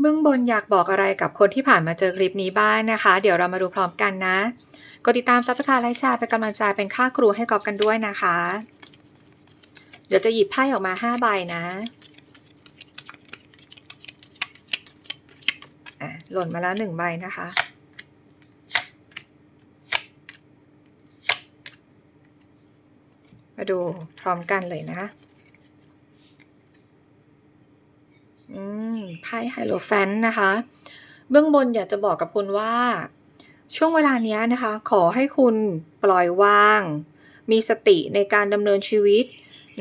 เบื้องบนอยากบอกอะไรกับคนที่ผ่านมาเจอคลิปนี้บ้างนะคะ เดี๋ยวเรามาดูพร้อมกันนะ กดติดตามซับสไครต์ไลค์แชร์เป็นกำลังใจเป็นค่าครูให้กอบกันด้วยนะคะ เดี๋ยวจะหยิบไพ่ออกมาห้าใบนะอะหล่นมาแล้วหนึ่งใบนะคะ มาดูพร้อมกันเลยนะคะอืม ไพ่ไฮโลแฟนนะคะ เบื้องบนอยากจะบอกกับคุณว่า ช่วงเวลาเนี้ยนะคะ ขอให้คุณปล่อยวาง มีสติในการดำเนินชีวิต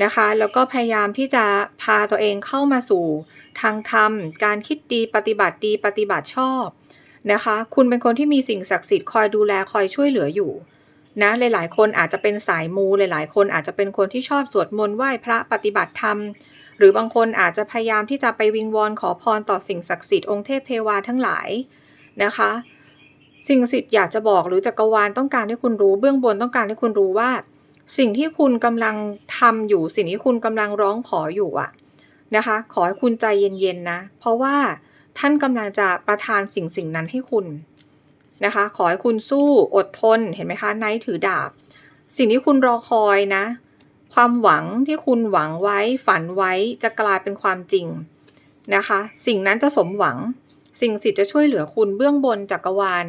นะคะ แล้วก็พยายามที่จะพาตัวเองเข้ามาสู่ ทางธรรม การคิดดีปฏิบัติดีปฏิบัติชอบนะคะ คุณเป็นคนที่มีสิ่งศักดิ์สิทธิ์คอยดูแลคอยช่วยเหลืออยู่นะหลายๆ คนอาจจะเป็นสายมูหลายๆ คนอาจจะเป็นคนที่ชอบสวดมนต์ไหว้พระปฏิบัติธรรม หรือบางคนอาจจะพยายามที่จะไปวิงวอนขอพรต่อสิ่งศักดิ์สิทธิ์องค์เทพเทวาทั้งหลายนะคะ สิ่งศักดิ์สิทธิ์อยากจะบอกหรือจักรวาลต้องการให้คุณรู้เบื้องบนต้องการให้คุณรู้ว่า สิ่งที่คุณกำลังทำอยู่สิ่งที่คุณกำลังร้องขออยู่อะนะคะ ขอให้คุณใจเย็นๆนะ เพราะว่าท่านกำลังจะประทานสิ่งสิ่งนั้นให้คุณนะคะ ขอให้คุณสู้อดทนเห็นไหมคะไนท์ถือดาบ สิ่งที่คุณรอคอยนะ ความหวังที่คุณหวังไว้ฝันไว้จะกลายเป็นความจริงนะคะ สิ่งนั้นจะสมหวัง สิ่งสิทธิ์จะช่วยเหลือคุณเบื้องบนจักรวาล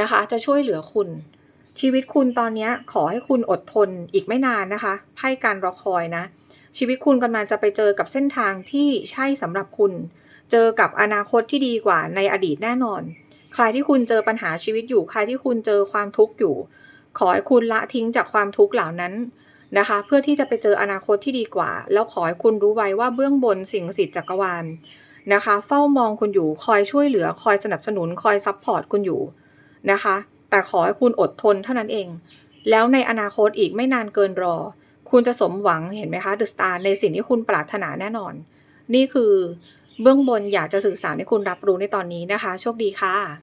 นะคะ จะช่วยเหลือคุณ ชีวิตคุณตอนนี้ขอให้คุณอดทนอีกไม่นานนะคะไพ่การรอคอยนะ ชีวิตคุณกำลังจะไปเจอกับเส้นทางที่ใช่สำหรับคุณ เจอกับอนาคตที่ดีกว่าในอดีตแน่นอน ใครที่คุณเจอปัญหาชีวิตอยู่ ใครที่คุณเจอความทุกข์อยู่ ขอให้คุณละทิ้งจากความทุกข์เหล่านั้น นะคะ เพื่อที่จะไปเจออนาคตที่ดีกว่า แล้วขอให้คุณรู้ไว้ว่าเบื้องบนสิ่งศักดิ์สิทธิ์จักรวาลนะคะ เฝ้ามองคุณอยู่คอยช่วยเหลือคอยสนับสนุนคอยซัพพอร์ตคุณอยู่นะคะ แต่ขอให้คุณอดทนเท่านั้นเอง แล้วในอนาคตอีกไม่นานเกินรอ คุณจะสมหวังเห็นไหมคะเดอะสตาร์ในสิ่งที่คุณปรารถนาแน่นอน นี่คือเบื้องบนอยากจะสื่อสารให้คุณรับรู้ในตอนนี้นะคะ โชคดีค่ะ